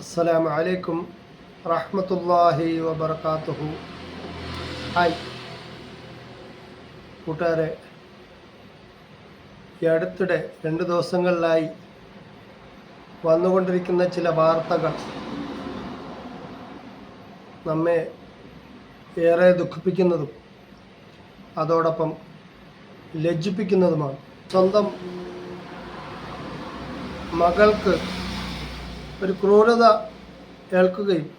അസ്സലാമു അലൈക്കും റഹ്മത്തുല്ലാഹി വബർക്കാത്തുഹു ഹായ്. കൂട്ടുകാരെ ഈ അടുത്തിടെ രണ്ട് ദിവസങ്ങളിലായി വന്നുകൊണ്ടിരിക്കുന്ന ചില വാർത്തകൾ നമ്മെ ഏറെ ദുഃഖിപ്പിക്കുന്നതും അതോടൊപ്പം ലജ്ജിപ്പിക്കുന്നതുമാണ്. സ്വന്തം മകൾക്ക് ഒരു ക്രൂരത ഏൽക്കുകയും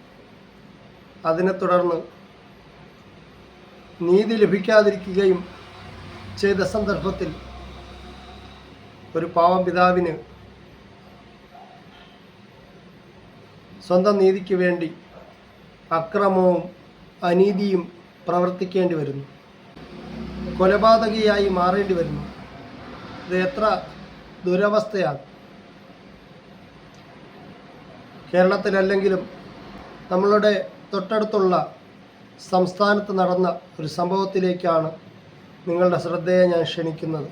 അതിനെ തുടർന്ന് നീതി ലഭിക്കാതിരിക്കുകയും ചെയ്ത സന്ദർഭത്തിൽ ഒരു പാവം പിതാവിന് സ്വന്തം നീതിക്ക് വേണ്ടി അക്രമവും അനീതിയും പ്രവർത്തിക്കേണ്ടി വരുന്നു. കൊലപാതകിയായി മാറേണ്ടി വരുന്നു. ഇത് എത്ര ദുരവസ്ഥയാണ്. കേരളത്തിലല്ലെങ്കിലും നമ്മളുടെ തൊട്ടടുത്തുള്ള സംസ്ഥാനത്ത് നടന്ന ഒരു സംഭവത്തിലേക്കാണ് നിങ്ങളുടെ ശ്രദ്ധയെ ഞാൻ ക്ഷണിക്കുന്നത്.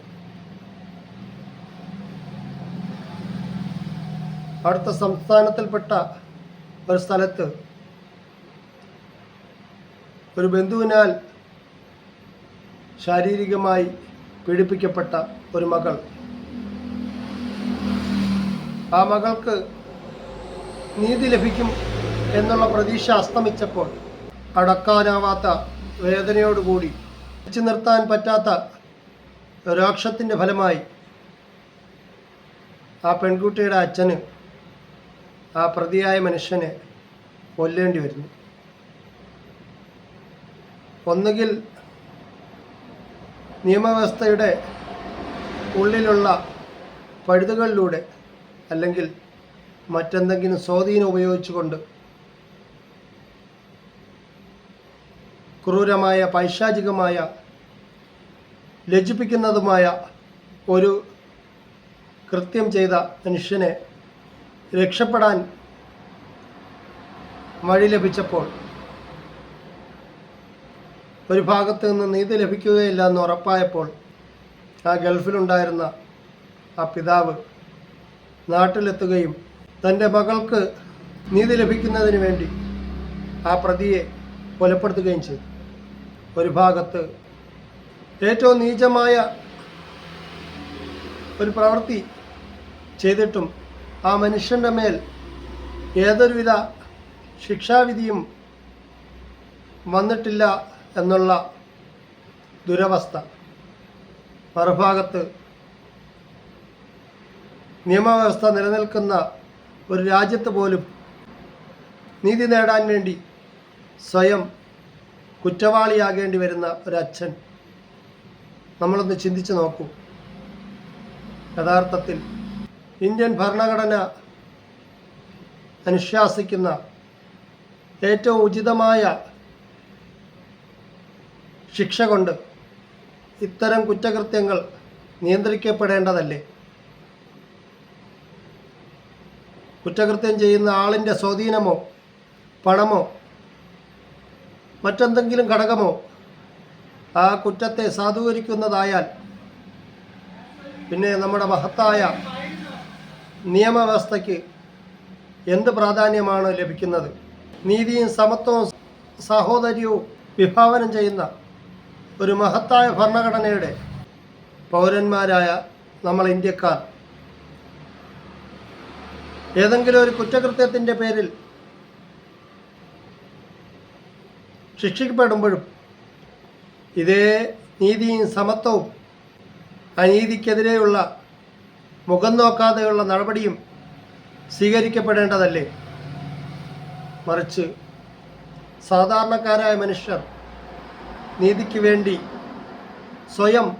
അടുത്ത സംസ്ഥാനത്തിൽപ്പെട്ട ഒരു സ്ഥലത്ത് ഒരു ബന്ധുവിനാൽ ശാരീരികമായി പീഡിപ്പിക്കപ്പെട്ട ഒരു മകൾ. ആ മകൾക്ക് നീതി ലഭിക്കും എന്നുള്ള പ്രതീക്ഷ അസ്തമിച്ചപ്പോൾ അടക്കാനാവാത്ത വേദനയോടുകൂടി വെച്ചു നിർത്താൻ പറ്റാത്ത രോക്ഷത്തിന്റെ ഫലമായി ആ പെൺകുട്ടിയുടെ അച്ഛന് ആ പ്രതിയായ മനുഷ്യനെ കൊല്ലേണ്ടി വരുന്നു. ഒന്നുകിൽ നിയമവ്യവസ്ഥയുടെ ഉള്ളിലുള്ള പഴുതുകളിലൂടെ അല്ലെങ്കിൽ മറ്റെന്തെങ്കിലും സ്വാധീനം ഉപയോഗിച്ചുകൊണ്ട് ക്രൂരമായ പൈശാചികമായ ലജ്ജിപ്പിക്കുന്നതുമായ ഒരു കൃത്യം ചെയ്ത മനുഷ്യനെ രക്ഷപ്പെടാൻ വഴി ലഭിച്ചപ്പോൾ ഒരു ഭാഗത്ത് നിന്ന് നീതി ലഭിക്കുകയില്ല എന്ന് ഉറപ്പായപ്പോൾ ആ ഗൾഫിലുണ്ടായിരുന്ന ആ പിതാവ് നാട്ടിലെത്തുകയും തന്റെ മകൾക്ക് നീതി ലഭിക്കുന്നതിന് വേണ്ടി ആ പ്രതിയെ കൊലപ്പെടുത്തുകയും ചെയ്തു. ഒരു ഭാഗത്ത് ഏറ്റവും നീചമായ ഒരു പ്രവൃത്തി ചെയ്തിട്ടും ആ മനുഷ്യന്റെ മേൽ ഏതൊരുവിധ ശിക്ഷാവിധിയും വന്നിട്ടില്ല എന്നുള്ള ദുരവസ്ഥ. മറുഭാഗത്ത് നിയമവ്യവസ്ഥ നിലനിൽക്കുന്ന ഒരു രാജ്യത്ത് പോലും നീതി നേടാൻ വേണ്ടി സ്വയം കുറ്റവാളിയാകേണ്ടി വരുന്ന ഒരച്ഛൻ നമ്മളൊന്ന് ചിന്തിച്ച് നോക്കൂ. യഥാർത്ഥത്തിൽ ഇന്ത്യൻ ഭരണഘടന അനുശാസിക്കുന്ന ഏറ്റവും ഉചിതമായ ശിക്ഷ കൊണ്ട് ഇത്തരം കുറ്റകൃത്യങ്ങൾ നിയന്ത്രിക്കപ്പെടേണ്ടതല്ലേ? കുറ്റകൃത്യം ചെയ്യുന്ന ആളിന്റെ സ്വാധീനമോ പണമോ മറ്റെന്തെങ്കിലും ഘടകമോ ആ കുറ്റത്തെ സാധൂകരിക്കുന്നതായാൽ പിന്നെ നമ്മുടെ മഹത്തായ നിയമവ്യവസ്ഥയ്ക്ക് എന്ത് പ്രാധാന്യമാണ് ലഭിക്കുന്നത്? നീതിയും സമത്വവും സഹോദര്യവും വിഭാവനം ചെയ്യുന്ന ഒരു മഹത്തായ ഭരണഘടനയുടെ പൗരന്മാരായ നമ്മൾ ഇന്ത്യക്കാർ ഏതെങ്കിലും ഒരു കുറ്റകൃത്യത്തിന്റെ പേരിൽ ശിക്ഷിക്കപ്പെടുമ്പോഴും ഇതേ നീതിയും സമത്വവും അനീതിക്കെതിരെയുള്ള മുഖം നോക്കാതെയുള്ള നടപടിയും സ്വീകരിക്കപ്പെടേണ്ടതല്ലേ? മറിച്ച് സാധാരണക്കാരായ മനുഷ്യർ നീതിക്ക് വേണ്ടി സ്വയം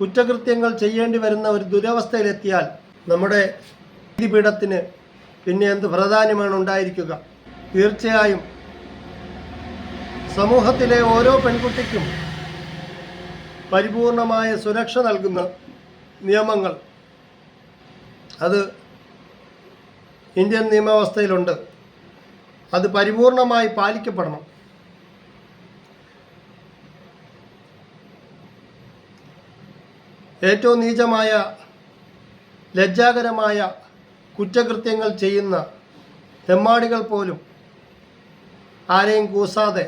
കുറ്റകൃത്യങ്ങൾ ചെയ്യേണ്ടി വരുന്ന ഒരു ദുരവസ്ഥയിലെത്തിയാൽ നമ്മുടെ നീതിപീഠത്തിന് പിന്നെ എന്ത് പ്രാധാന്യമാണ് ഉണ്ടായിരിക്കുക? തീർച്ചയായും സമൂഹത്തിലെ ഓരോ പെൺകുട്ടിക്കും പരിപൂർണമായ സുരക്ഷ നൽകുന്ന നിയമങ്ങൾ. അത് ഇന്ത്യൻ നിയമവ്യവസ്ഥയിലുണ്ട്. അത് പരിപൂർണമായി പാലിക്കപ്പെടണം. ഏറ്റവും നീചമായ ലജ്ജാകരമായ കുറ്റകൃത്യങ്ങൾ ചെയ്യുന്ന തെമ്മാടികൾ പോലും ആരെയും കൂസാതെ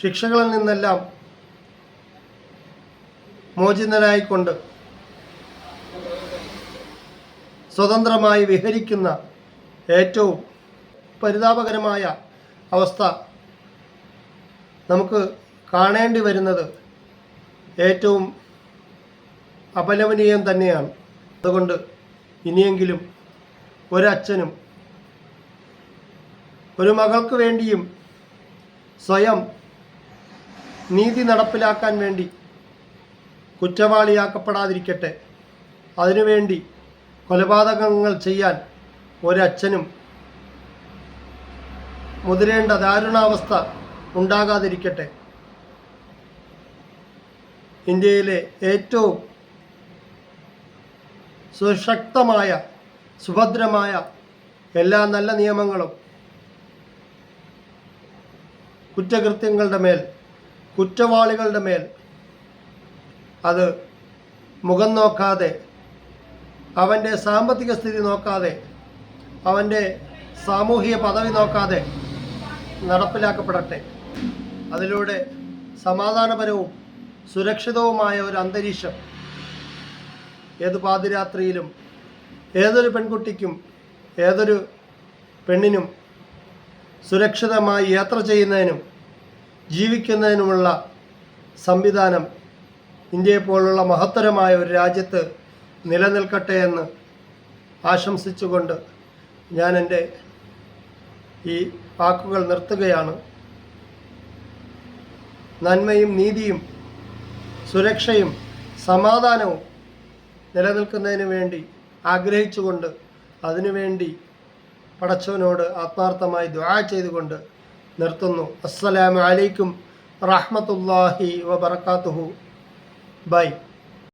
ശിക്ഷകളിൽ നിന്നെല്ലാം മോചിതനായിക്കൊണ്ട് സ്വതന്ത്രമായി വിഹരിക്കുന്ന ഏറ്റവും പരിതാപകരമായ അവസ്ഥ നമുക്ക് കാണേണ്ടി വരുന്നത് ഏറ്റവും അപലപനീയം തന്നെയാണ്. അതുകൊണ്ട് ഇനിയെങ്കിലും ഒരച്ഛനും ഒരു മകൾക്ക് വേണ്ടിയും സ്വയം നീതി നടപ്പിലാക്കാൻ വേണ്ടി കുറ്റവാളിയാക്കപ്പെടാതിരിക്കട്ടെ. അതിനുവേണ്ടി കൊലപാതകങ്ങൾ ചെയ്യാൻ ഒരച്ഛനും മുതിരേണ്ട ദാരുണാവസ്ഥ ഉണ്ടാകാതിരിക്കട്ടെ. ഇന്ത്യയിലെ ഏറ്റവും സുശക്തമായ സുഭദ്രമായ എല്ലാ നല്ല നിയമങ്ങളും കുറ്റകൃത്യങ്ങളുടെ മേൽ കുറ്റവാളികളുടെ മേൽ അത് മുഖം നോക്കാതെ അവന്റെ സാമ്പത്തിക സ്ഥിതി നോക്കാതെ അവന്റെ സാമൂഹിക പദവി നോക്കാതെ നടപ്പിലാക്കപ്പെടട്ടെ. അതിലൂടെ സമാധാനപരവും സുരക്ഷിതവുമായ ഒരു അന്തരീക്ഷം ഏത് പാതിരാത്രിയിലും ഏതൊരു പെൺകുട്ടിക്കും ഏതൊരു പെണ്ണിനും സുരക്ഷിതമായി യാത്ര ചെയ്യുന്നതിനും ജീവിക്കുന്നതിനുമുള്ള സംവിധാനം ഇന്ത്യയെ പോലുള്ള മഹത്തരമായ ഒരു രാജ്യത്ത് നിലനിൽക്കട്ടെ എന്ന് ആശംസിച്ചുകൊണ്ട് ഞാൻ എന്റെ ഈ വാക്കുകൾ നിർത്തുകയാണ്. നന്മയും നീതിയും സുരക്ഷയും സമാധാനവും നിലനിൽക്കുന്നതിന് വേണ്ടി ആഗ്രഹിച്ചുകൊണ്ട് അതിനുവേണ്ടി പടച്ചവനോട് ആത്മാർത്ഥമായി ദ്വാ ചെയ്തുകൊണ്ട് നിർത്തുന്നു. അസ്സലാമലൈക്കും അലൈക്കും വബർക്കാത്തുഹു ബൈ.